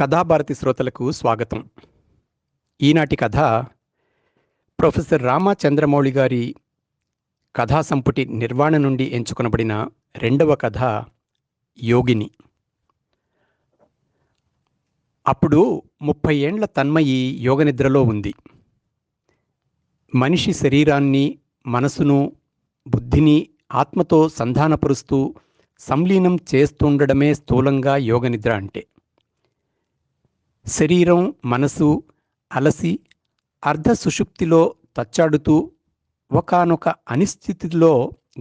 కథాభారతి శ్రోతలకు స్వాగతం. ఈనాటి కథ ప్రొఫెసర్ రామచంద్రమౌళి గారి కథా సంపుటి నిర్వాణ నుండి ఎంచుకొనబడిన రెండవ కథ యోగిని. అప్పుడు ముప్పై ఏండ్ల తన్మయి యోగనిద్రలో ఉంది. మనిషి శరీరాన్ని మనసును బుద్ధిని ఆత్మతో సంధానపరుస్తూ సంలీనం చేస్తుండడమే స్థూలంగా యోగనిద్ర అంటే. శరీరం మనసు అలసి అర్ధ సుషుప్తిలో తచ్చాడుతూ ఒకానొక అనిశ్చితిలో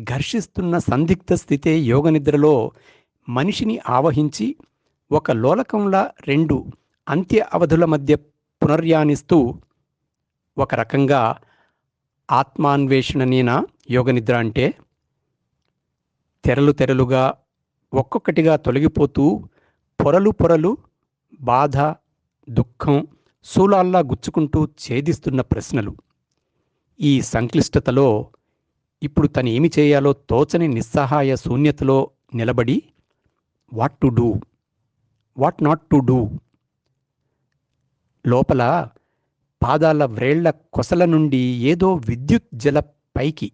ఘర్షిస్తున్న సందిగ్ధ స్థితే యోగనిద్రలో మనిషిని ఆవహించి ఒక లోలకంలా రెండు అంత్య అవధుల మధ్య పునర్యానిస్తూ ఒక రకంగా ఆత్మాన్వేషణనేనా యోగనిద్ర అంటే? తెరలు తెరలుగా ఒక్కొక్కటిగా తొలగిపోతూ పొరలు పొరలు బాధ దుఃఖం శూలాల్లా గుచ్చుకుంటూ ఛేదిస్తున్న ప్రశ్నలు. ఈ సంక్లిష్టతలో ఇప్పుడు తను ఏమి చేయాలో తోచని నిస్సహాయ శూన్యతలో నిలబడి what to do? What not to do? లోపల పాదాల వ్రేళ్ళ కొసల నుండి ఏదో విద్యుత్ జల పైకి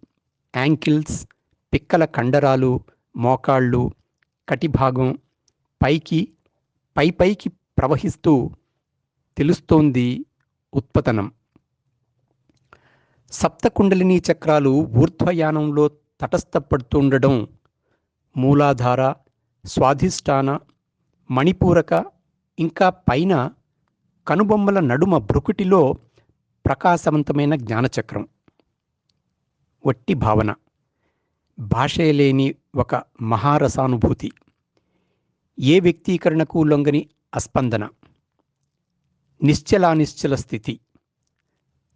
యాంకిల్స్ పిక్కల కండరాలు మోకాళ్ళు కటిభాగం పైకి పై పైకి ప్రవహిస్తూ తెలుస్తోంది ఉత్పతనం. సప్తకుండలిని చక్రాలు ఊర్ధ్వయానంలో తటస్థపడుతుండడం మూలాధార స్వాధిష్టాన మణిపూరక ఇంకా పైన కనుబొమ్మల నడుమ బ్రుకుటిలో ప్రకాశవంతమైన జ్ఞానచక్రం. వట్టి భావన. భాషే లేని ఒక మహారసానుభూతి. ఏ వ్యక్తీకరణకు లొంగని అస్పందన. నిశ్చలానిశ్చల స్థితి.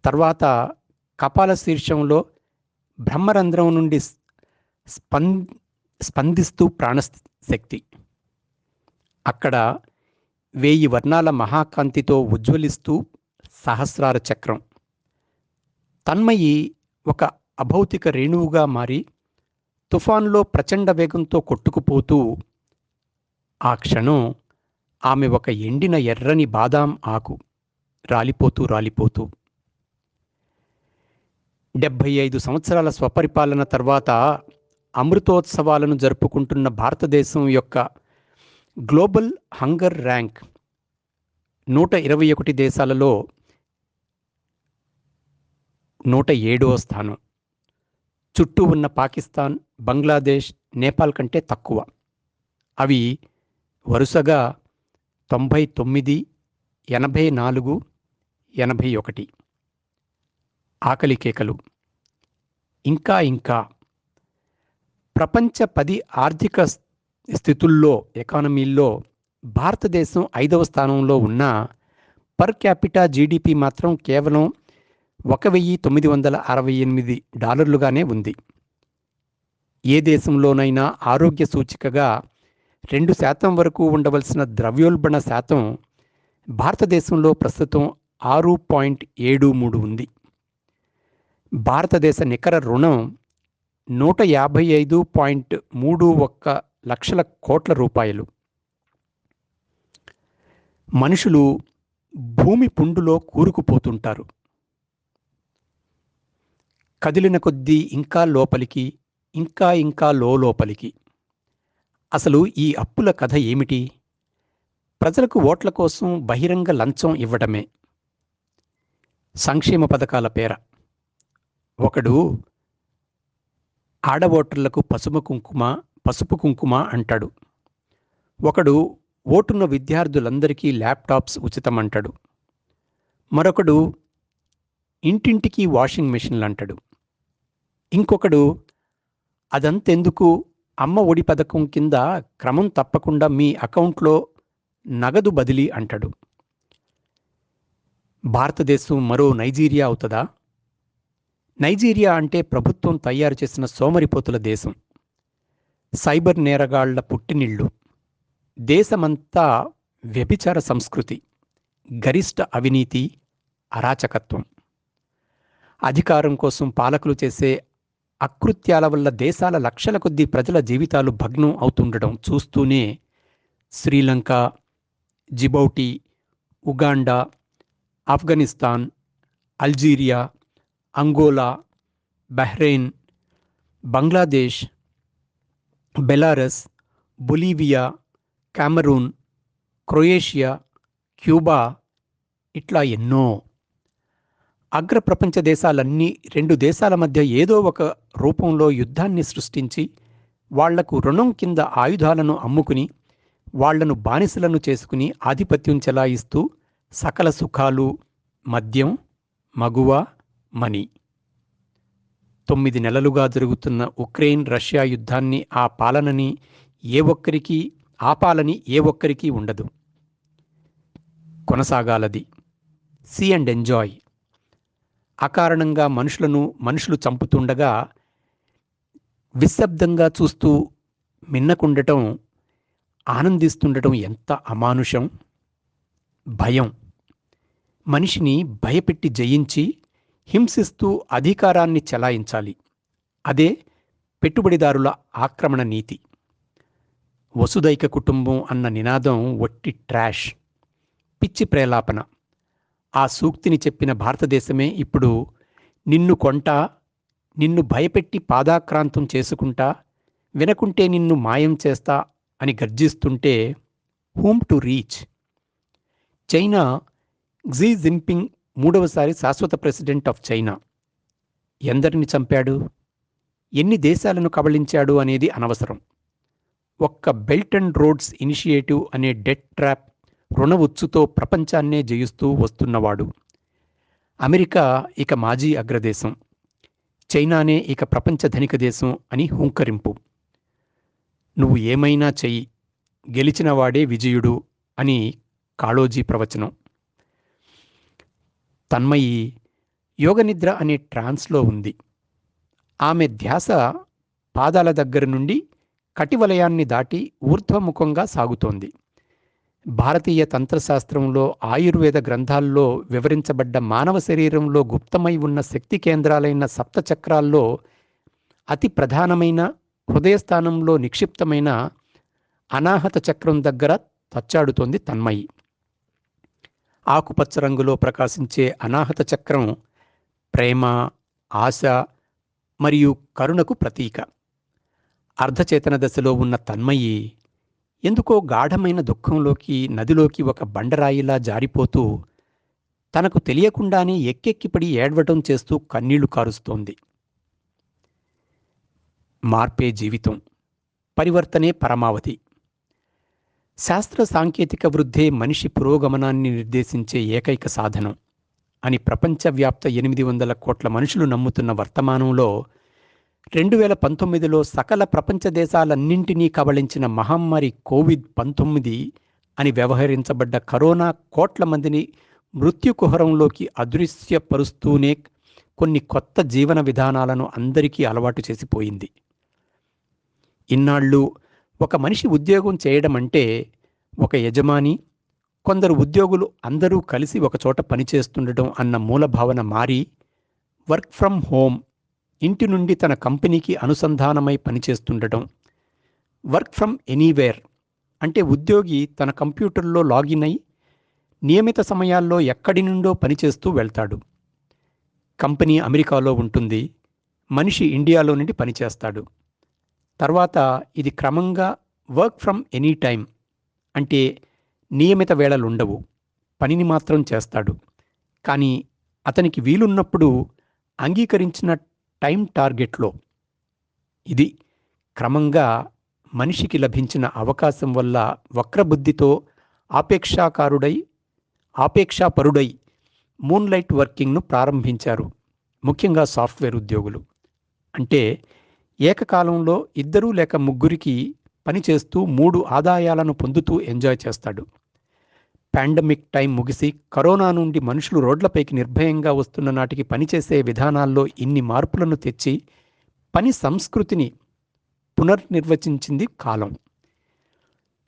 తర్వాత కపాల శీర్షంలో బ్రహ్మరంధ్రం నుండి స్పం స్పందిస్తూ ప్రాణశక్తి. అక్కడ వేయి వర్ణాల మహాకాంతితో ఉజ్వలిస్తూ సహస్రార చక్రం. తన్మయి ఒక అభౌతిక రేణువుగా మారి తుఫాన్లో ప్రచండ వేగంతో కొట్టుకుపోతూ ఆ క్షణం ఆమె ఒక ఎండిన ఎర్రని బాదాం ఆకు. రాలిపోతూ రాలిపోతూ. డెబ్భై ఐదు సంవత్సరాల స్వపరిపాలన తర్వాత అమృతోత్సవాలను జరుపుకుంటున్న భారతదేశం యొక్క గ్లోబల్ హంగర్ ర్యాంక్ నూట ఇరవై ఒకటి దేశాలలో నూట ఏడవ స్థానం. చుట్టూ ఉన్న పాకిస్తాన్ బంగ్లాదేశ్ నేపాల్ కంటే తక్కువ. అవి వరుసగా తొంభై తొమ్మిది ఎనభై నాలుగు ఎనభై ఒకటి. ఆకలి కేకలు. ఇంకా ఇంకా. ప్రపంచ పది ఆర్థిక స్థితుల్లో ఎకానమీల్లో భారతదేశం ఐదవ స్థానంలో ఉన్న పర్ క్యాపిటా జీడిపి మాత్రం కేవలం ఒక వెయ్యి తొమ్మిది వందల అరవై ఎనిమిది డాలర్లుగానే ఉంది. ఏ దేశంలోనైనా ఆరోగ్య సూచికగా రెండు శాతం వరకు ఉండవలసిన ద్రవ్యోల్బణ శాతం భారతదేశంలో ప్రస్తుతం ఆరు పాయింట్ ఏడు మూడు ఉంది. భారతదేశ నికర రుణం నూట యాభై ఐదు పాయింట్ మూడు ఒక్క లక్షల కోట్ల రూపాయలు. మనుషులు భూమి పుండులో కూరుకుపోతుంటారు. కదిలిన కొద్దీ ఇంకా లోపలికి ఇంకా ఇంకా లోపలికి అసలు ఈ అప్పుల కథ ఏమిటి? ప్రజలకు ఓట్ల కోసం బహిరంగ లంచం ఇవ్వడమే సంక్షేమ పథకాల పేర. ఒకడు ఆడ ఓటర్లకు పసుపు కుంకుమ పసుపు కుంకుమ అంటాడు. ఒకడు ఓటున్న విద్యార్థులందరికీ ల్యాప్టాప్స్ ఉచితం అంటాడు మరొకడు ఇంటింటికి వాషింగ్ మెషిన్లు అంటాడు ఇంకొకడు అదంతెందుకు అమ్మ ఒడి పథకం కింద క్రమం తప్పకుండా మీ అకౌంట్లో నగదు బదిలీ అంటాడు. భారతదేశం మరో నైజీరియా అవుతుందా? నైజీరియా అంటే ప్రభుత్వం తయారు చేసిన సోమరిపోతుల దేశం. సైబర్ నేరగాళ్ళ పుట్టినిళ్ళు దేశమంతా వ్యభిచార సంస్కృతి. గరిష్ట అవినీతి అరాచకత్వం. అధికారం కోసం పాలకులు చేసే అకృత్యాల వల్ల దేశాల లక్షల కొద్దీ ప్రజల జీవితాలు భగ్నం అవుతుండడం చూస్తూనే Sri Lanka Djibouti Uganda Afghanistan Algeria Angola Bahrain Bangladesh Belarus Bolivia Cameroon Croatia Cuba ఇట్లా ఎన్నో అగ్ర ప్రపంచ దేశాలన్నీ రెండు దేశాల మధ్య ఏదో ఒక రూపంలో యుద్ధాన్ని సృష్టించి వాళ్ళకు రుణం కింద ఆయుధాలను అమ్ముకుని వాళ్ళను బానిసలను చేసుకుని ఆధిపత్యం చెలాయిస్తూ సకల సుఖాలు మద్యం మగువ మనీ. తొమ్మిది నెలలుగా జరుగుతున్న ఉక్రెయిన్ రష్యా యుద్ధాన్ని ఆ పాలనని ఏ ఒక్కరికి ఆపాలని ఏ ఒక్కరికి ఉండదు. కొనసాగాలది. See and enjoy. అకారణంగా మనుషులను మనుషులు చంపుతుండగా విశ్శబ్దంగా చూస్తూ మిన్నకుండటం ఆనందిస్తుండటం ఎంత అమానుషం? భయం. మనిషిని భయపెట్టి జయించి హింసిస్తూ అధికారాన్ని చెలాయించాలి. అదే పెట్టుబడిదారుల ఆక్రమణ నీతి. వసుదైక కుటుంబం అన్న నినాదం ఒట్టి ట్రాష్. పిచ్చి ప్రేలాపన. ఆ సూక్తిని చెప్పిన భారతదేశమే ఇప్పుడు నిన్ను కొంటా నిన్ను భయపెట్టి పాదాక్రాంతం చేసుకుంటా వినకుంటే నిన్ను మాయం చేస్తా అని గర్జిస్తుంటే whom to reach China Xi Jinping మూడవసారి శాశ్వత ప్రెసిడెంట్ ఆఫ్ చైనా. ఎందరిని చంపాడు? ఎన్ని దేశాలను కబళించాడు అనేది అనవసరం. ఒక్క బెల్ట్ అండ్ రోడ్స్ ఇనిషియేటివ్ అనే డెట్ ట్రాప్ రుణ ఉచ్చుతో ప్రపంచాన్నే జయిస్తూ వస్తున్నవాడు. అమెరికా ఇక మాజీ అగ్రదేశం. చైనానే ఇక ప్రపంచ ధనిక దేశం అని హుంకరింపు. నువ్వు ఏమైనా చెయ్యి. గెలిచినవాడే విజయుడు అని కాళోజీ ప్రవచనం. తన్మయి యోగనిద్ర అనే ట్రాన్స్లో ఉంది. ఆమె ధ్యాస పాదాల దగ్గర నుండి కటివలయాన్ని దాటి ఊర్ధ్వముఖంగా సాగుతోంది. భారతీయ తంత్రశాస్త్రంలో ఆయుర్వేద గ్రంథాల్లో వివరించబడ్డ మానవ శరీరంలో గుప్తమై ఉన్న శక్తి కేంద్రాలైన సప్తచక్రాల్లో అతి ప్రధానమైన హృదయస్థానంలో నిక్షిప్తమైన అనాహత చక్రం దగ్గర తచ్చాడుతోంది తన్మయి. ఆకుపచ్చ రంగులో ప్రకాశించే అనాహత చక్రం ప్రేమ ఆశ మరియు కరుణకు ప్రతీక. అర్ధచేతన దశలో ఉన్న తన్మయి ఎందుకో గాఢమైన దుఃఖంలోకి నదిలోకి ఒక బండరాయిలా జారిపోతూ తనకు తెలియకుండానే ఎక్కెక్కిపడి ఏడవటం చేస్తూ కన్నీళ్ళు కారుస్తోంది. మార్పే జీవితం పరివర్తనే పరమావధి. శాస్త్ర సాంకేతిక వృద్ధే మనిషి పురోగమనాన్ని నిర్దేశించే ఏకైక సాధనం అని ప్రపంచవ్యాప్త ఎనిమిది వందల కోట్ల మనుషులు నమ్ముతున్న వర్తమానంలో రెండు వేల పంతొమ్మిదిలో సకల ప్రపంచ దేశాలన్నింటినీ కబళించిన మహమ్మారి కోవిడ్ పంతొమ్మిది అని వ్యవహరించబడ్డ కరోనా కోట్ల మందిని మృత్యుకుహరంలోకి అదృశ్యపరుస్తూనే కొన్ని కొత్త జీవన విధానాలను అందరికీ అలవాటు చేసిపోయింది. ఇన్నాళ్ళు ఒక మనిషి ఉద్యోగం చేయడం అంటే ఒక యజమాని కొందరు ఉద్యోగులు అందరూ కలిసి ఒకచోట పనిచేస్తుండటం అన్న మూల భావన మారి వర్క్ ఫ్రమ్ హోమ్ ఇంటి నుండి తన కంపెనీకి అనుసంధానమై పనిచేస్తుండటం. వర్క్ ఫ్రమ్ ఎనీవేర్ అంటే ఉద్యోగి తన కంప్యూటర్లో లాగిన్ అయి నియమిత సమయాల్లో ఎక్కడి నుండో పనిచేస్తూ వెళ్తాడు. కంపెనీ అమెరికాలో ఉంటుంది. మనిషి ఇండియాలో నుండి పనిచేస్తాడు. తర్వాత ఇది క్రమంగా వర్క్ ఫ్రమ్ ఎనీ టైం అంటే నియమిత వేళలుండవు. పనిని మాత్రం చేస్తాడు. కానీ అతనికి వీలున్నప్పుడు అంగీకరించిన టైం టార్గెట్లో ఇది క్రమంగా మనిషికి లభించిన అవకాశం వల్ల వక్రబుద్ధితో ఆపేక్షాకారుడై ఆపేక్షాపరుడై మూన్లైట్ వర్కింగ్ను ప్రారంభించారు ముఖ్యంగా సాఫ్ట్వేర్ ఉద్యోగులు. అంటే ఏకకాలంలో ఇద్దరు లేక ముగ్గురికి పనిచేస్తూ మూడు ఆదాయాలను పొందుతూ ఎంజాయ్ చేస్తాడు. పాండమిక్ టైం ముగిసి కరోనా నుండి మనుషులు రోడ్లపైకి నిర్భయంగా వస్తున్న నాటికి పనిచేసే విధానాల్లో ఇన్ని మార్పులను తెచ్చి పని సంస్కృతిని పునర్నిర్వచించింది కాలం.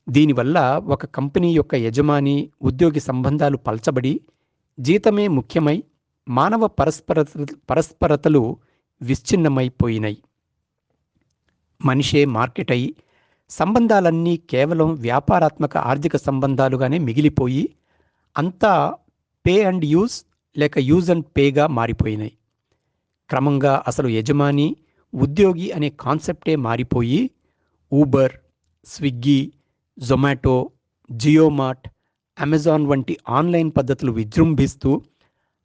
దీనివల్ల ఒక కంపెనీ యొక్క యజమాని ఉద్యోగి సంబంధాలు పల్చబడి జీతమే ముఖ్యమై మానవ పరస్పర పరస్పరతలు విచ్ఛిన్నమైపోయినాయి మనిషే మార్కెట్ అయి సంబంధాలన్నీ కేవలం వ్యాపారాత్మక ఆర్థిక సంబంధాలుగానే మిగిలిపోయి అంతా పే అండ్ యూజ్ లేక యూజ్ అండ్ పేగా మారిపోయినాయి. క్రమంగా అసలు యజమాని ఉద్యోగి అనే కాన్సెప్టే మారిపోయి ఊబర్ స్విగ్గీ జొమాటో జియోమార్ట్ అమెజాన్ వంటి ఆన్లైన్ పద్ధతులు విజృంభిస్తూ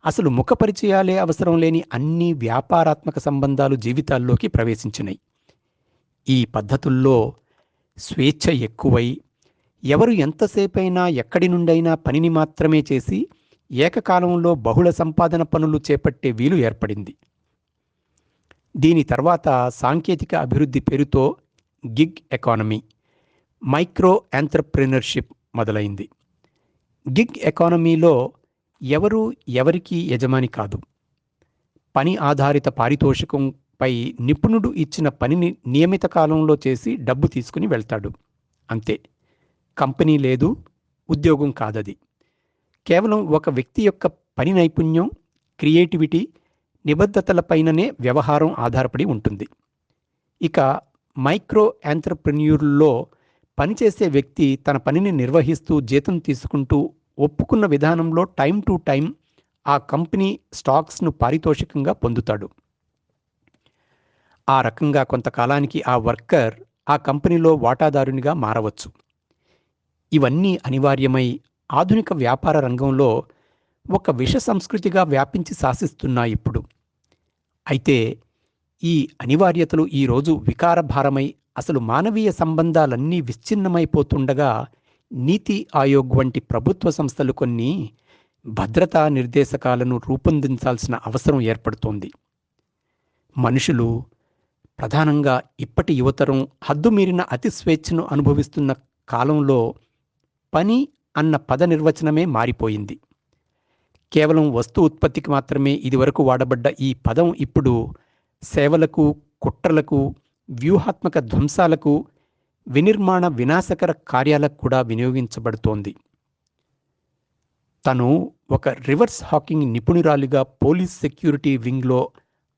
అసలు ముఖ పరిచయాలే అవసరం లేని అన్ని వ్యాపారాత్మక సంబంధాలు జీవితాల్లోకి ప్రవేశించినాయి. ఈ పద్ధతుల్లో స్వేచ్ఛ ఎక్కువై ఎవరు ఎంతసేపైనా ఎక్కడి నుండైనా పనిని మాత్రమే చేసి ఏకకాలంలో బహుళ సంపాదన పనులు చేపట్టే వీలు ఏర్పడింది. దీని తర్వాత సాంకేతిక అభివృద్ధి పేరుతో గిగ్ ఎకానమీ మైక్రో ఎంటర్ప్రినర్షిప్ మొదలైంది. గిగ్ ఎకానమీలో ఎవరు ఎవరికి యజమాని కాదు. పని ఆధారిత పారితోషికం పై నిపుణుడు ఇచ్చిన పనిని నియమిత కాలంలో చేసి డబ్బు తీసుకుని వెళ్తాడు. అంతే. కంపెనీ లేదు ఉద్యోగం కాదది. కేవలం ఒక వ్యక్తి యొక్క పని నైపుణ్యం క్రియేటివిటీ నిబద్ధతలపైననే వ్యవహారం ఆధారపడి ఉంటుంది. ఇక మైక్రో ఎంటర్ప్రెన్యూర్లో పనిచేసే వ్యక్తి తన పనిని నిర్వహిస్తూ జీతం తీసుకుంటూ ఒప్పుకున్న విధానంలో టైం టు టైం ఆ కంపెనీ స్టాక్స్ను పారితోషికంగా పొందుతాడు. ఆ రకంగా కొంతకాలానికి ఆ వర్కర్ ఆ కంపెనీలో వాటాదారునిగా మారవచ్చు. ఇవన్నీ అనివార్యమై ఆధునిక వ్యాపార రంగంలో ఒక విష సంస్కృతిగా వ్యాపించి శాసిస్తున్నాయి ఇప్పుడు. అయితే ఈ అనివార్యతలు ఈరోజు వికారభారమై అసలు మానవీయ సంబంధాలన్నీ విచ్ఛిన్నమైపోతుండగా నీతి ఆయోగ్ వంటి ప్రభుత్వ సంస్థలు కొన్ని భద్రతా నిర్దేశకాలను రూపొందించాల్సిన అవసరం ఏర్పడుతోంది. మనుషులు ప్రధానంగా ఇప్పటి యువతరం హద్దుమీరిన అతి స్వేచ్ఛను అనుభవిస్తున్న కాలంలో పని అన్న పద నిర్వచనమే మారిపోయింది. కేవలం వస్తు ఉత్పత్తికి మాత్రమే ఇదివరకు వాడబడ్డ ఈ పదం ఇప్పుడు సేవలకు కుట్రలకు వ్యూహాత్మక ధ్వంసాలకు వినిర్మాణ వినాశకర కార్యాలకు కూడా వినియోగించబడుతోంది. తను ఒక రివర్స్ హాకింగ్ నిపుణురాలిగా పోలీస్ సెక్యూరిటీ వింగ్లో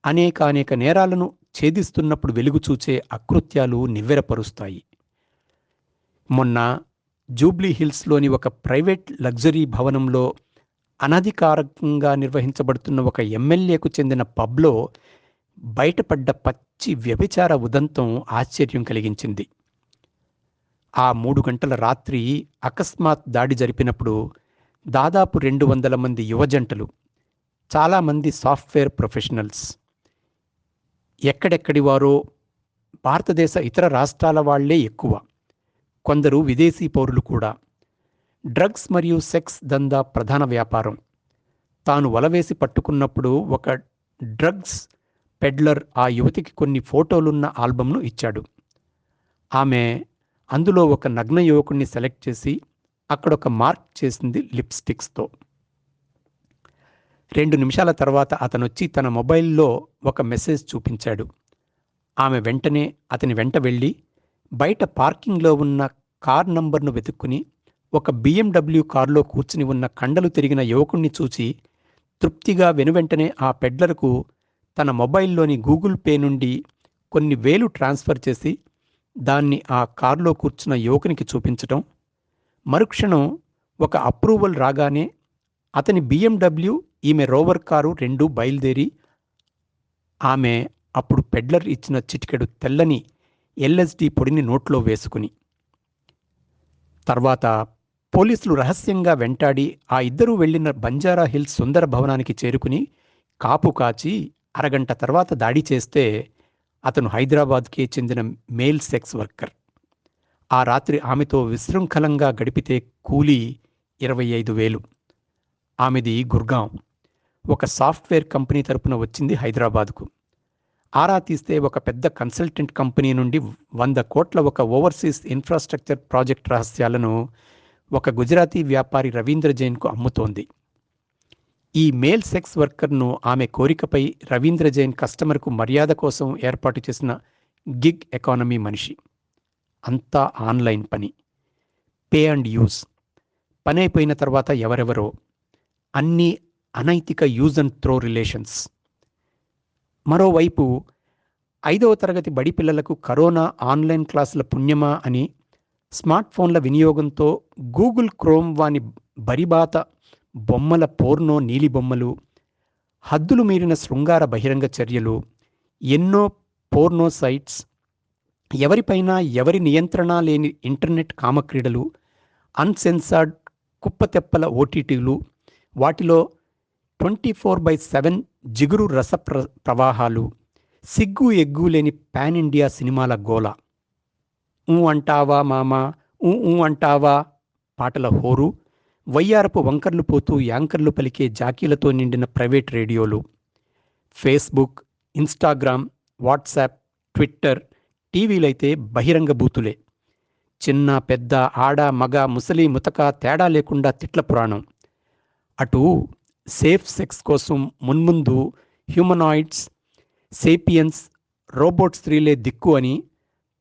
అనేకానేక నేరాలను ఛేదిస్తున్నప్పుడు వెలుగు చూచే అకృత్యాలు నివ్వెరపరుస్తాయి. మొన్న జూబ్లీ హిల్స్లోని ఒక ప్రైవేట్ లగ్జరీ భవనంలో అనధికారికంగా నిర్వహించబడుతున్న ఒక ఎమ్మెల్యేకు చెందిన పబ్లో బయటపడ్డ పచ్చి వ్యభిచార ఉదంతం ఆశ్చర్యం కలిగించింది. ఆ మూడు గంటల రాత్రి అకస్మాత్ దాడి జరిపినప్పుడు దాదాపు రెండు వందల మంది యువజంటలు చాలామంది సాఫ్ట్వేర్ ప్రొఫెషనల్స్ ఎక్కడెక్కడి వారో భారతదేశ ఇతర రాష్ట్రాల వాళ్ళే ఎక్కువ. కొందరు విదేశీ పౌరులు కూడా. డ్రగ్స్ మరియు సెక్స్ దందా ప్రధాన వ్యాపారం. తాను వలవేసి పట్టుకున్నప్పుడు ఒక డ్రగ్స్ పెడ్లర్ ఆ యువతికి కొన్ని ఫోటోలున్న ఆల్బమ్ను ఇచ్చాడు. ఆమె అందులో ఒక నగ్న యువకుణ్ణి సెలెక్ట్ చేసి అక్కడ ఒక మార్క్ చేసింది లిప్స్టిక్స్తో. రెండు నిమిషాల తర్వాత అతనొచ్చి తన మొబైల్లో ఒక మెసేజ్ చూపించాడు. ఆమె వెంటనే అతని వెంట వెళ్ళి బయట పార్కింగ్లో ఉన్న కార్ నంబర్ను వెతుక్కుని ఒక బిఎండబ్ల్యూ కారులో కూర్చుని ఉన్న కండలు తిరిగిన యువకుణ్ణి చూచి తృప్తిగా వెనువెంటనే ఆ పెడ్లర్కు తన మొబైల్లోని గూగుల్ పే నుండి కొన్ని వేలు ట్రాన్స్ఫర్ చేసి దాన్ని ఆ కారులో కూర్చున్న యువకునికి చూపించటం. మరుక్షణం ఒక అప్రూవల్ రాగానే అతని బిఎండబ్ల్యూ ఈమె రోవర్ కారు రెండూ బయలుదేరి ఆమె అప్పుడు పెడ్లర్ ఇచ్చిన చిటికెడు తెల్లని ఎల్ఎస్డి పొడిని నోట్లో వేసుకుని. తర్వాత పోలీసులు రహస్యంగా వెంటాడి ఆ ఇద్దరూ వెళ్ళిన బంజారా హిల్స్ సుందర భవనానికి చేరుకుని కాపు కాచి అరగంట తర్వాత దాడి చేస్తే అతను హైదరాబాద్కే చెందిన మేల్ సెక్స్ వర్కర్. ఆ రాత్రి ఆమెతో విశృంఖలంగా గడిపితే కూలీ ఇరవై ఐదు వేలు. ఆమెది గుర్గాం. ఒక సాఫ్ట్వేర్ కంపెనీ తరపున వచ్చింది హైదరాబాద్కు. ఆరా తీస్తే ఒక పెద్ద కన్సల్టెంట్ కంపెనీ నుండి వంద కోట్ల ఒక ఓవర్సీస్ ఇన్ఫ్రాస్ట్రక్చర్ ప్రాజెక్ట్ రహస్యాలను ఒక గుజరాతీ వ్యాపారి రవీంద్ర జైన్కు అమ్ముతోంది. ఈ మేల్ సెక్స్ వర్కర్ను ఆమె కోరికపై రవీంద్ర జైన్ కస్టమర్కు మర్యాద కోసం ఏర్పాటు చేసిన గిగ్ ఎకానమీ మనిషి. అంతా ఆన్లైన్ పని. Pay and use. పని అయిపోయిన తర్వాత ఎవరెవరో అన్ని అనైతిక యూజ్ అండ్ త్రో రిలేషన్స్. మరోవైపు ఐదవ తరగతి బడి పిల్లలకు కరోనా ఆన్లైన్ క్లాసుల పుణ్యమా అని స్మార్ట్ ఫోన్ల వినియోగంతో గూగుల్ క్రోమ్ వాని బరిబాత బొమ్మల పోర్నో నీలి బొమ్మలు హద్దులు మీరిన శృంగార బహిరంగ చర్యలు ఎన్నో పోర్నో సైట్స్ ఎవరిపైనా ఎవరి నియంత్రణ లేని ఇంటర్నెట్ కామక్రీడలు అన్సెన్సార్డ్ కుప్పతెప్పల ఓటీటీలు వాటిలో ట్వంటీ ఫోర్ బై సెవెన్ జిగురు రస ప్ర ప్రవాహాలు సిగ్గు ఎగ్గు లేని పాన్ ఇండియా సినిమాల గోల. ఊ అంటావా మామా ఊ ఊ అంటావా పాటల హోరు వయ్యారపు వంకర్లు పోతూ యాంకర్లు పలికే జాకీలతో నిండిన ప్రైవేట్ రేడియోలు. ఫేస్బుక్ ఇన్స్టాగ్రామ్ వాట్సాప్ ట్విట్టర్ టీవీలైతే బహిరంగ బూతులే. చిన్న పెద్ద ఆడ మగ ముసలి ముతక తేడా లేకుండా తిట్ల పురాణం. అటు సేఫ్ సెక్స్ కోసం మున్ముందు హ్యూమనాయిడ్స్ సేపియన్స్ రోబోట్ స్త్రీలే దిక్కు అని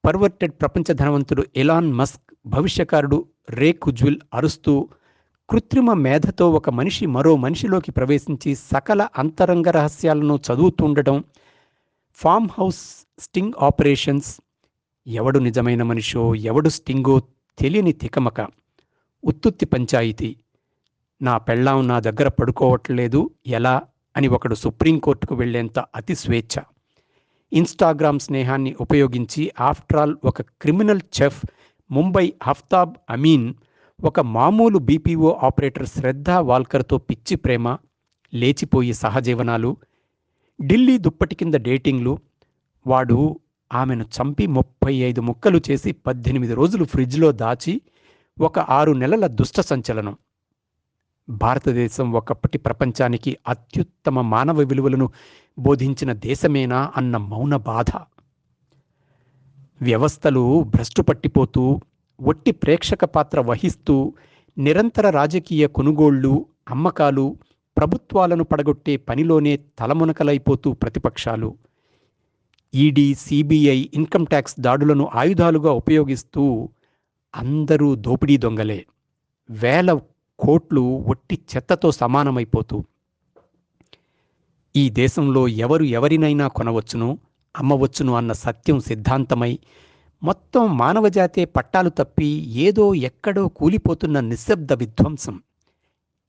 పర్వర్టెడ్ ప్రపంచ ధనవంతుడు ఎలాన్ మస్క్ భవిష్యకారుడు రే కుజ్విల్ అరుస్తూ కృత్రిమ మేధతో ఒక మనిషి మరో మనిషిలోకి ప్రవేశించి సకల అంతరంగ రహస్యాలను చదువుతుండటం ఫామ్ హౌస్ స్టింగ్ ఆపరేషన్స్ ఎవడు నిజమైన మనిషో ఎవడు స్టింగో తెలియని తికమక ఉత్తుత్తి పంచాయితీ. నా పెళ్ళాం నా దగ్గర పడుకోవట్లేదు ఎలా? అని ఒకడు సుప్రీంకోర్టుకు వెళ్ళేంత అతి స్వేచ్ఛ. ఇన్స్టాగ్రామ్ స్నేహాన్ని ఉపయోగించి ఆఫ్టర్ ఆల్ ఒక క్రిమినల్ చెఫ్ ముంబై హఫ్తాబ్ అమీన్ ఒక మామూలు బీపీఓ ఆపరేటర్ శ్రద్ధ వాల్కర్తో పిచ్చి ప్రేమ లేచిపోయి సహజీవనాలు ఢిల్లీ దుప్పటి కింద డేటింగ్లు వాడు ఆమెను చంపి ముప్పై ఐదు ముక్కలు చేసి పద్దెనిమిది రోజులు ఫ్రిడ్జ్లో దాచి ఒక ఆరు నెలల దుష్ట సంచలనం. భారతదేశం ఒకప్పటి ప్రపంచానికి అత్యుత్తమ మానవ విలువలను బోధించిన దేశమేనా అన్న మౌన బాధ. వ్యవస్థలు భ్రష్టు పట్టిపోతూ ఒట్టి ప్రేక్షక పాత్ర వహిస్తూ నిరంతర రాజకీయ కొనుగోళ్ళు అమ్మకాలు ప్రభుత్వాలను పడగొట్టే పనిలోనే తలమునకలైపోతూ ప్రతిపక్షాలు. ఈడీ సిబిఐ ఇన్కమ్ ట్యాక్స్ దాడులను ఆయుధాలుగా ఉపయోగిస్తూ అందరూ దోపిడీ దొంగలే. వేల కోట్లు ఒట్టి చెత్తతో సమానమైపోతూ ఈ దేశంలో ఎవరు ఎవరినైనా కొనవచ్చును అమ్మవచ్చును అన్న సత్యం సిద్ధాంతమై మొత్తం మానవజాతే పట్టాలు తప్పి ఏదో ఎక్కడో కూలిపోతున్న నిశ్శబ్ద విధ్వంసం.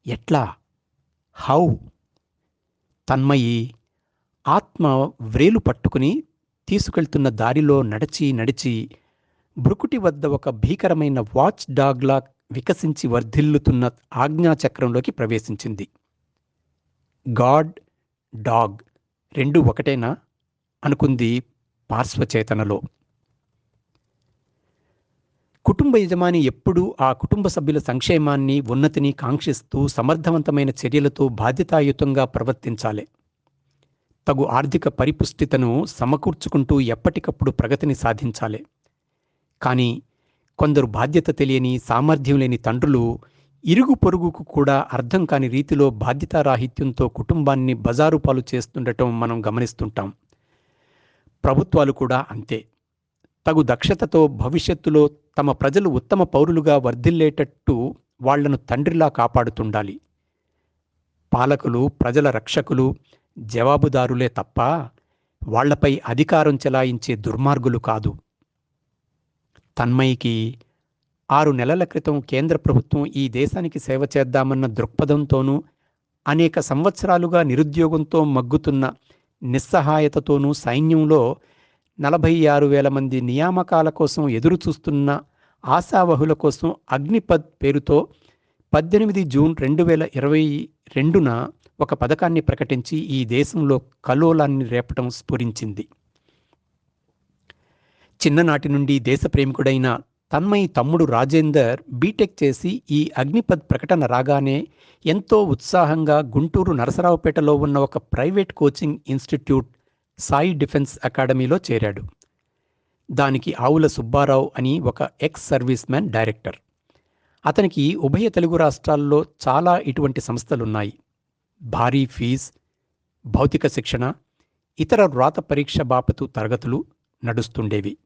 ఎట్లా? హౌ? తన్మయి ఆత్మ వ్రేలు పట్టుకుని తీసుకెళ్తున్న దారిలో నడిచి నడిచి బ్రుకుటి వద్ద ఒక భీకరమైన వాచ్ డాగ్లా వికసించి వర్ధిల్లుతున్న ఆజ్ఞాచక్రంలోకి ప్రవేశించింది. గాడ్ డాగ్ రెండు ఒకటేనా? అనుకుంది పార్శ్వచేతనలో. కుటుంబ యజమాని ఎప్పుడూ ఆ కుటుంబ సభ్యుల సంక్షేమాన్ని ఉన్నతిని కాంక్షిస్తూ సమర్థవంతమైన చర్యలతో బాధ్యతాయుతంగా ప్రవర్తించాలి. తగు ఆర్థిక పరిపుష్టితను సమకూర్చుకుంటూ ఎప్పటికప్పుడు ప్రగతిని సాధించాలి. కానీ కొందరు బాధ్యత తెలియని సామర్థ్యం లేని తండ్రులు ఇరుగు పొరుగుకు కూడా అర్థం కాని రీతిలో బాధ్యతారాహిత్యంతో కుటుంబాన్ని బజారు పాలు చేస్తుండటం మనం గమనిస్తుంటాం. ప్రభుత్వాలు కూడా అంతే. తగు దక్షతతో భవిష్యత్తులో తమ ప్రజలు ఉత్తమ పౌరులుగా వర్ధిల్లేటట్టు వాళ్ళను తండ్రిలా కాపాడుతుండాలి. పాలకులు ప్రజల రక్షకులు జవాబుదారులే తప్ప వాళ్ళపై అధికారం చెలాయించే దుర్మార్గులు కాదు. తన్మయికి ఆరు నెలల క్రితం కేంద్ర ప్రభుత్వం ఈ దేశానికి సేవ చేద్దామన్న దృక్పథంతోనూ అనేక సంవత్సరాలుగా నిరుద్యోగంతో మగ్గుతున్న నిస్సహాయతతోనూ సైన్యంలో నలభై ఆరు వేల మంది నియామకాల కోసం ఎదురుచూస్తున్న ఆశావహుల కోసం అగ్నిపద్ పేరుతో పద్దెనిమిది జూన్ రెండు వేల ఇరవై రెండున ఒక పథకాన్ని ప్రకటించి ఈ దేశంలో కలోలాన్ని రేపటం స్ఫురించింది. చిన్ననాటి నుండి దేశప్రేమికుడైన తన్మయి తమ్ముడు రాజేందర్ బీటెక్ చేసి ఈ అగ్నిపద్ ప్రకటన రాగానే ఎంతో ఉత్సాహంగా గుంటూరు నరసరావుపేటలో ఉన్న ఒక private coaching institute Sai defence అకాడమీలో చేరాడు. దానికి ఆవుల సుబ్బారావు అని ఒక ఎక్స్ సర్వీస్ మ్యాన్ డైరెక్టర్. అతనికి ఉభయ తెలుగు రాష్ట్రాల్లో చాలా ఇటువంటి సంస్థలున్నాయి. భారీ ఫీజ్ భౌతిక శిక్షణ ఇతర వ్రాత పరీక్ష బాపతు తరగతులు నడుస్తుండేవి.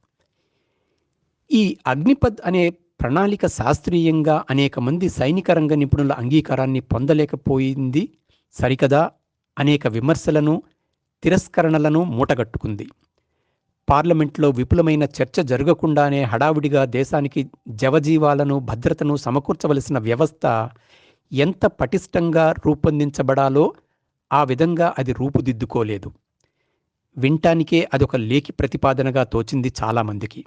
ఈ అగ్నిపద్ అనే ప్రణాళిక శాస్త్రీయంగా అనేక మంది సైనిక రంగ నిపుణుల అంగీకారాన్ని పొందలేకపోయింది సరికదా అనేక విమర్శలను తిరస్కరణలను మూటగట్టుకుంది. పార్లమెంట్లో విపులమైన చర్చ జరగకుండానే హడావిడిగా దేశానికి జవజీవాలను భద్రతను సమకూర్చవలసిన వ్యవస్థ ఎంత పటిష్టంగా రూపొందించబడాలో ఆ విధంగా అది రూపుదిద్దుకోలేదు. వింటానికే అదొక లేఖి ప్రతిపాదనగా తోచింది చాలామందికి.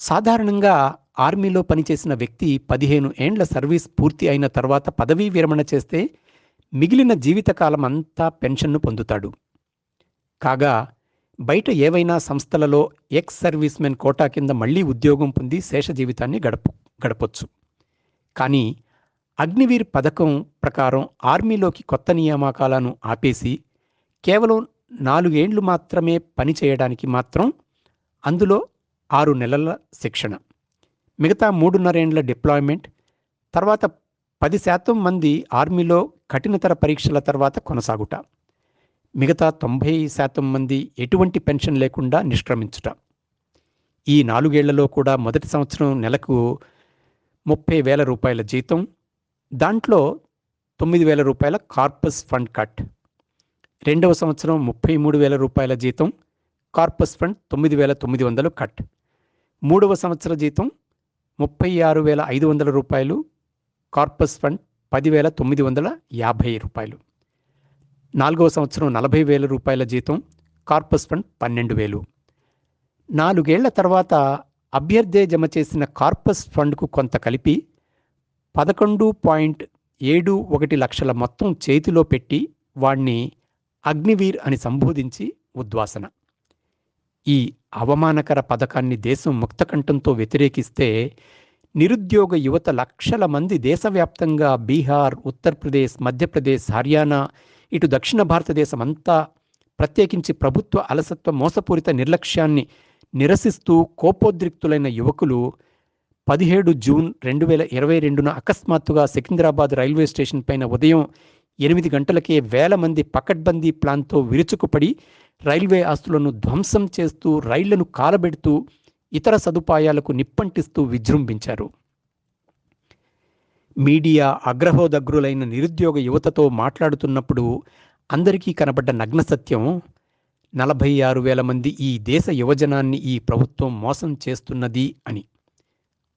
సాధారణంగా ఆర్మీలో పనిచేసిన వ్యక్తి పదిహేను ఏండ్ల సర్వీస్ పూర్తి అయిన తర్వాత పదవీ విరమణ చేస్తే మిగిలిన జీవితకాలం అంతా పెన్షన్ను పొందుతాడు. కాగా బయట ఏవైనా సంస్థలలో ఎక్స్ సర్వీస్మెన్ కోటా కింద మళ్ళీ ఉద్యోగం పొంది శేష జీవితాన్ని గడప గడపొచ్చు. కానీ అగ్నివీర్ పథకం ప్రకారం ఆర్మీలోకి కొత్త నియామకాలను ఆపేసి కేవలం నాలుగేండ్లు మాత్రమే పని చేయడానికి మాత్రం అందులో ఆరు నెలల శిక్షణ. మిగతా మూడున్నరేండ్ల డిప్లాయ్మెంట్ తర్వాత పది శాతం మంది ఆర్మీలో కఠినతర పరీక్షల తర్వాత కొనసాగుట. మిగతా తొంభై శాతం మంది ఎటువంటి పెన్షన్ లేకుండా నిష్క్రమించుట. ఈ నాలుగేళ్ళలో కూడా మొదటి సంవత్సరం నెలకు ముప్పై వేల రూపాయల జీతం దాంట్లో తొమ్మిది వేల రూపాయల కార్పస్ ఫండ్ కట్. రెండవ సంవత్సరం ముప్పై మూడు వేల రూపాయల జీతం కార్పస్ ఫండ్ తొమ్మిది వేల తొమ్మిది వందలు కట్. మూడవ సంవత్సర జీతం ముప్పై ఆరు వేల ఐదు వందల రూపాయలు కార్పస్ ఫండ్ పదివేల తొమ్మిది వందల యాభై రూపాయలు. నాలుగవ సంవత్సరం నలభై వేల రూపాయల జీతం కార్పస్ ఫండ్ పన్నెండు వేలు. నాలుగేళ్ళ తర్వాత అభ్యర్థే జమ చేసిన కార్పస్ ఫండ్కు కొంత కలిపి పదకొండు పాయింట్ ఏడు ఒకటి లక్షల మొత్తం చేతిలో పెట్టి వాణ్ణి అగ్నివీర్ అని సంబోధించి ఉద్వాసన. ఈ అవమానకర పథకాన్ని దేశం ముక్తకంఠంతో వ్యతిరేకిస్తే నిరుద్యోగ యువత లక్షల మంది దేశవ్యాప్తంగా బీహార్ ఉత్తరప్రదేశ్ మధ్యప్రదేశ్ హర్యానా ఇటు దక్షిణ భారతదేశం అంతా ప్రత్యేకించి ప్రభుత్వ అలసత్వ మోసపూరిత నిర్లక్ష్యాన్ని నిరసిస్తూ కోపోద్రిక్తులైన యువకులు పదిహేడు జూన్ రెండు వేల ఇరవై రెండున అకస్మాత్తుగా సికింద్రాబాద్ రైల్వే స్టేషన్ పైన ఉదయం ఎనిమిది గంటలకే వేల మంది పకడ్బందీ ప్లాన్తో విరుచుకుపడి రైల్వే ఆస్తులను ధ్వంసం చేస్తూ రైళ్ళను కాలబెడుతూ ఇతర సదుపాయాలకు నిప్పంటిస్తూ విజృంభించారు. మీడియా అగ్రహోదగ్రులైన నిరుద్యోగ యువతతో మాట్లాడుతున్నప్పుడు అందరికీ కనబడ్డ నగ్న సత్యం నలభై ఆరు వేల మంది ఈ దేశ యువజనాన్ని ఈ ప్రభుత్వం మోసం చేస్తున్నది అని.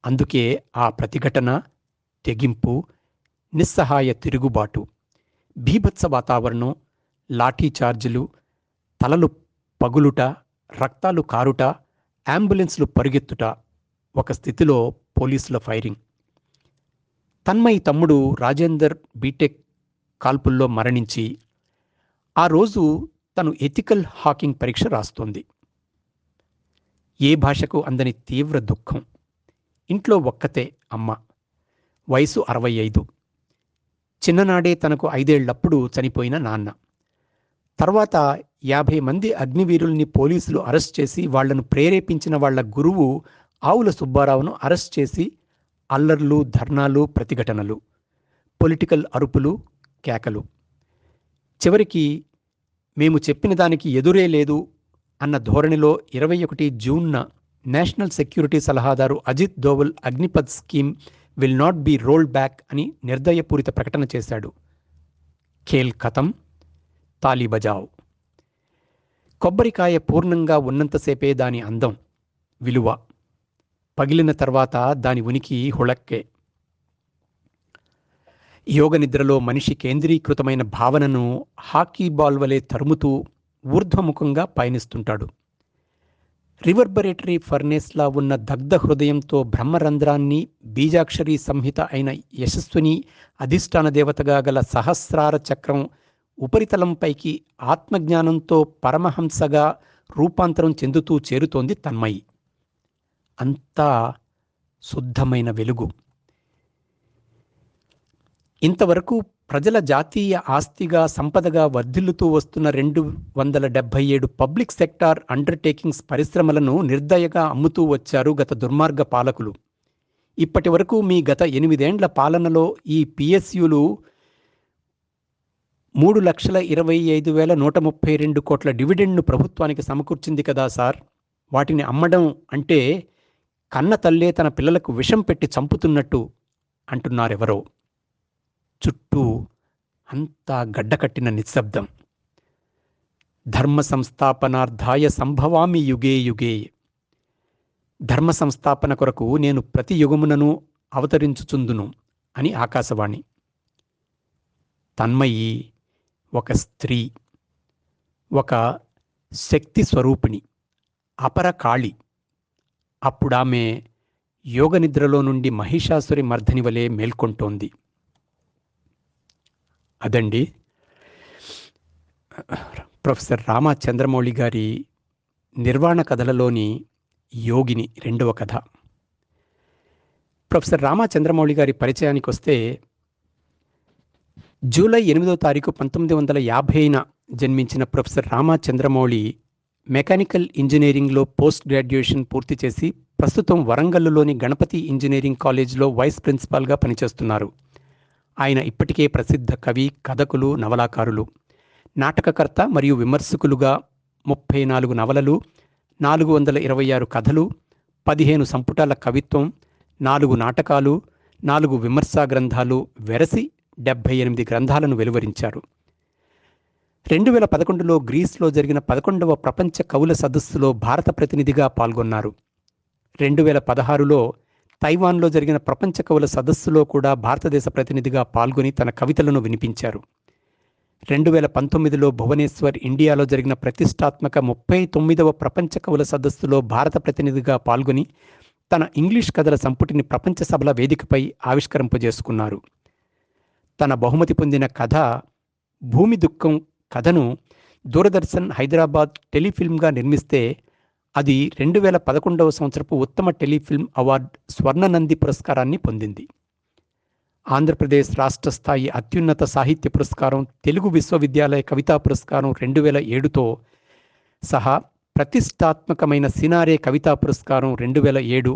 అందుకే ఆ ప్రతిఘటన తెగింపు నిస్సహాయ తిరుగుబాటు బీభత్స వాతావరణం లాఠీ ఛార్జీలు తలలు పగులుట రక్తాలు కారుట అంబులెన్స్లు పరుగెత్తుట ఒక స్థితిలో పోలీసుల ఫైరింగ్. తన్మయి తమ్ముడు రాజేందర్ బీటెక్ కాల్పుల్లో మరణించి ఆ రోజు తను ఎథికల్ హాకింగ్ పరీక్ష రాస్తోంది. ఏ భాషకు అందని తీవ్ర దుఃఖం. ఇంట్లో ఒక్కతే అమ్మ. వయసు అరవై ఐదు చిన్ననాడే తనకు ఐదేళ్ళప్పుడు చనిపోయిన నాన్న. తర్వాత యాభై మంది అగ్నివీరుల్ని పోలీసులు అరెస్ట్ చేసి వాళ్ళను ప్రేరేపించిన వాళ్ళ గురువు ఆవుల సుబ్బారావును అరెస్ట్ చేసి అల్లర్లు ధర్నాలు ప్రతిఘటనలు. పొలిటికల్ అరుపులు కేకలు. చివరికి మేము చెప్పిన దానికి ఎదురే లేదు అన్న ధోరణిలో ఇరవై ఒకటి జూన్న నేషనల్ సెక్యూరిటీ సలహాదారు Ajit Doval Agnipath scheme will not be rolled back అని నిర్దయపూరిత ప్రకటన చేశాడు. ఖేల్ కథం తాలీ బజావ్. కొబ్బరికాయ పూర్ణంగా ఉన్నంతసేపే దాని అందం విలువ. పగిలిన తర్వాత దాని ఉనికి హుళక్కే. యోగ నిద్రలో మనిషి కేంద్రీకృతమైన భావనను హాకీ బాల్ వలె తరుముతూ ఊర్ధ్వముఖంగా పయనిస్తుంటాడు. రివర్బరేటరీ ఫర్నేస్లా ఉన్న దగ్ధ హృదయంతో బ్రహ్మరంధ్రాన్ని బీజాక్షరీ సంహిత అయిన యశస్విని అధిష్టాన దేవతగా గల సహస్రార చక్రం ఉపరితలంపైకి ఆత్మజ్ఞానంతో పరమహంసగా రూపాంతరం చెందుతూ చేరుతోంది తన్మయి. అంతా శుద్ధమైన వెలుగు. ఇంతవరకు ప్రజల జాతీయ ఆస్తిగా సంపదగా వర్ధిల్లుతూ వస్తున్న రెండు వందల డెబ్బై ఏడు పబ్లిక్ సెక్టార్ అండర్టేకింగ్స్ పరిశ్రమలను నిర్దయగా అమ్ముతూ వచ్చారు గత దుర్మార్గ పాలకులు. ఇప్పటి వరకు మీ గత ఎనిమిదేండ్ల పాలనలో ఈ పిఎస్యులు మూడు లక్షల ఇరవై ఐదు వేల నూట ముప్పై రెండు కోట్ల డివిడెండ్ను ప్రభుత్వానికి సమకూర్చింది కదా సార్. వాటిని అమ్మడం అంటే కన్న తల్లే తన పిల్లలకు విషం పెట్టి చంపుతున్నట్టు అంటున్నారెవరో. చుట్టూ అంతా గడ్డకట్టిన నిశ్శబ్దం. ధర్మ సంస్థాపనార్థాయ సంభవామి యుగే యుగే. ధర్మ సంస్థాపన కొరకు నేను ప్రతి యుగమునను అవతరించుచుందును అని ఆకాశవాణి. తన్మయి ఒక స్త్రీ ఒక శక్తి స్వరూపిణి అపర కాళి. అప్పుడామె యోగనిద్రలో నుండి మహిషాసురి మర్ధని వలె మేల్కొంటోంది. అదండి ప్రొఫెసర్ రామా చంద్రమౌళి గారి నిర్వాణ కథలలోని యోగిని రెండవ కథ. ప్రొఫెసర్ రామా చంద్రమౌళి గారి పరిచయానికి వస్తే జూలై ఎనిమిదో తారీఖు పంతొమ్మిది వందల యాభైన జన్మించిన ప్రొఫెసర్ రామ చంద్రమౌళి మెకానికల్ ఇంజనీరింగ్లో పోస్ట్ గ్రాడ్యుయేషన్ పూర్తి చేసి ప్రస్తుతం వరంగల్లులోని గణపతి ఇంజనీరింగ్ కాలేజ్లో వైస్ ప్రిన్సిపాల్గా పనిచేస్తున్నారు. ఆయన ఇప్పటికే ప్రసిద్ధ కవి కథకులు నవలాకారులు. నాటకకర్త మరియు విమర్శకులుగా ముప్పై నాలుగు నవలలు నాలుగు వందల ఇరవై ఆరు కథలు పదిహేను సంపుటాల కవిత్వం నాలుగు నాటకాలు నాలుగు విమర్శా గ్రంథాలు వెరసి డెబ్భై ఎనిమిది గ్రంథాలను వెలువరించారు. రెండు వేల పదకొండులో గ్రీస్లో జరిగిన పదకొండవ ప్రపంచ కవుల సదస్సులో భారత ప్రతినిధిగా పాల్గొన్నారు. రెండు వేల పదహారులో తైవాన్లో జరిగిన ప్రపంచ కవుల సదస్సులో కూడా భారతదేశ ప్రతినిధిగా పాల్గొని తన కవితలను వినిపించారు. రెండు వేల పంతొమ్మిదిలో భువనేశ్వర్ ఇండియాలో జరిగిన ప్రతిష్టాత్మక ముప్పై తొమ్మిదవ ప్రపంచ కవుల సదస్సులో భారత ప్రతినిధిగా పాల్గొని తన ఇంగ్లీష్ కథల సంపుటిని ప్రపంచ సభల వేదికపై ఆవిష్కరింపజేసుకున్నారు. తన బహుమతి పొందిన కథ భూమి దుఃఖం కథను దూరదర్శన్ హైదరాబాద్ టెలిఫిల్మ్గా నిర్మిస్తే అది రెండు వేల పదకొండవ సంవత్సరపు ఉత్తమ టెలిఫిల్మ్ అవార్డ్ స్వర్ణనంది పురస్కారాన్ని పొందింది. ఆంధ్రప్రదేశ్ రాష్ట్ర స్థాయి అత్యున్నత సాహిత్య పురస్కారం తెలుగు విశ్వవిద్యాలయ కవితా పురస్కారం రెండు వేల ఏడుతో సహా ప్రతిష్టాత్మకమైన సినారే కవితా పురస్కారం రెండు వేల ఏడు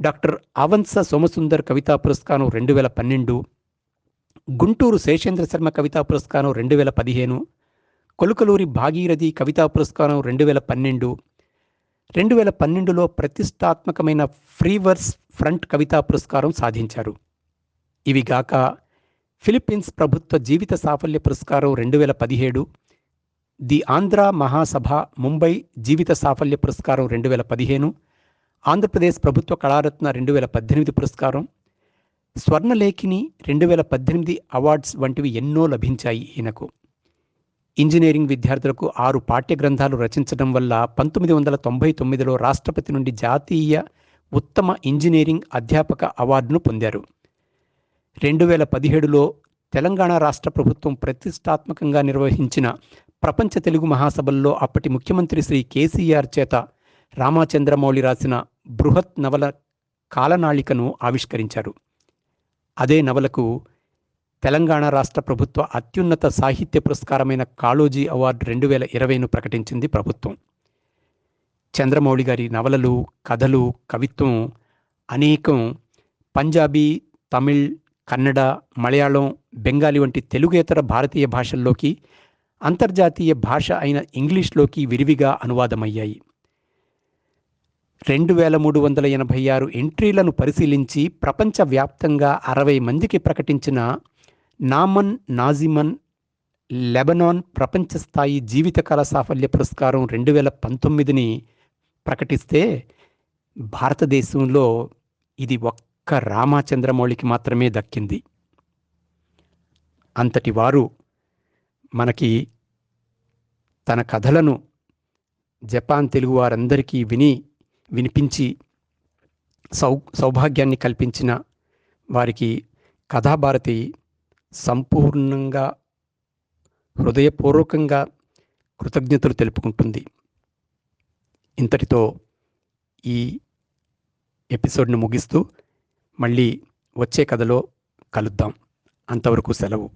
డాక్టర్ అవంస సోమసుందర్ కవితా పురస్కారం రెండు వేల పన్నెండు గుంటూరు శేషేంద్ర శర్మ కవితా పురస్కారం రెండు వేల పదిహేను కొలుకలూరి భాగీరథి కవితా పురస్కారం రెండు వేల పన్నెండు రెండు వేల పన్నెండులో ప్రతిష్టాత్మకమైన ఫ్రీవర్స్ ఫ్రంట్ కవితా పురస్కారం సాధించారు. ఇవిగాక ఫిలిప్పీన్స్ ప్రభుత్వ జీవిత సాఫల్య పురస్కారం రెండు వేల పదిహేడు ది ఆంధ్ర మహాసభ ముంబై జీవిత సాఫల్య పురస్కారం రెండు వేల పదిహేను ఆంధ్రప్రదేశ్ ప్రభుత్వ కళారత్న రెండు వేల పద్దెనిమిది పురస్కారం స్వర్ణలేఖిని రెండు వేల పద్దెనిమిది అవార్డ్స్ వంటివి ఎన్నో లభించాయి ఈయనకు. ఇంజనీరింగ్ విద్యార్థులకు ఆరు పాఠ్య గ్రంథాలు రచించడం వల్ల పంతొమ్మిది వందల తొంభై తొమ్మిదిలో రాష్ట్రపతి నుండి జాతీయ ఉత్తమ ఇంజనీరింగ్ అధ్యాపక అవార్డును పొందారు. రెండు వేల పదిహేడులో తెలంగాణ రాష్ట్ర ప్రభుత్వం ప్రతిష్టాత్మకంగా నిర్వహించిన ప్రపంచ తెలుగు మహాసభల్లో అప్పటి ముఖ్యమంత్రి శ్రీ కేసీఆర్ చేత రామచంద్రమౌళి రాసిన బృహత్ నవల కాలనాళికను ఆవిష్కరించారు. అదే నవలకు తెలంగాణ రాష్ట్ర ప్రభుత్వ అత్యున్నత సాహిత్య పురస్కారమైన కాళోజీ అవార్డు రెండు వేల ఇరవైను ప్రకటించింది ప్రభుత్వం. చంద్రమౌళి గారి నవలలు కథలు కవిత్వం అనేకం పంజాబీ తమిళ్ కన్నడ మలయాళం బెంగాలీ వంటి తెలుగేతర భారతీయ భాషల్లోకి అంతర్జాతీయ భాష అయిన ఇంగ్లీష్లోకి విరివిగా అనువాదమయ్యాయి. రెండు వేల మూడు వందల ఎనభై ఆరు ఎంట్రీలను పరిశీలించి ప్రపంచవ్యాప్తంగా అరవై మందికి ప్రకటించిన నామన్ నాజిమన్ లెబనాన్ ప్రపంచ స్థాయి జీవితకాల సాఫల్య పురస్కారం రెండు వేల పంతొమ్మిదిని ప్రకటిస్తే భారతదేశంలో ఇది ఒక్క రామచంద్రమౌళికి మాత్రమే దక్కింది. అంతటి వారు మనకి తన కథలను జపాన్ తెలుగు వారందరికీ విని వినిపించి సౌ సౌభాగ్యాన్ని కల్పించిన వారికి కథాభారతి సంపూర్ణంగా హృదయపూర్వకంగా కృతజ్ఞతలు తెలుపుకుంటుంది. ఇంతటితో ఈ ఎపిసోడ్ను ముగిస్తూ మళ్ళీ వచ్చే కథలో కలుద్దాం. అంతవరకు సెలవు.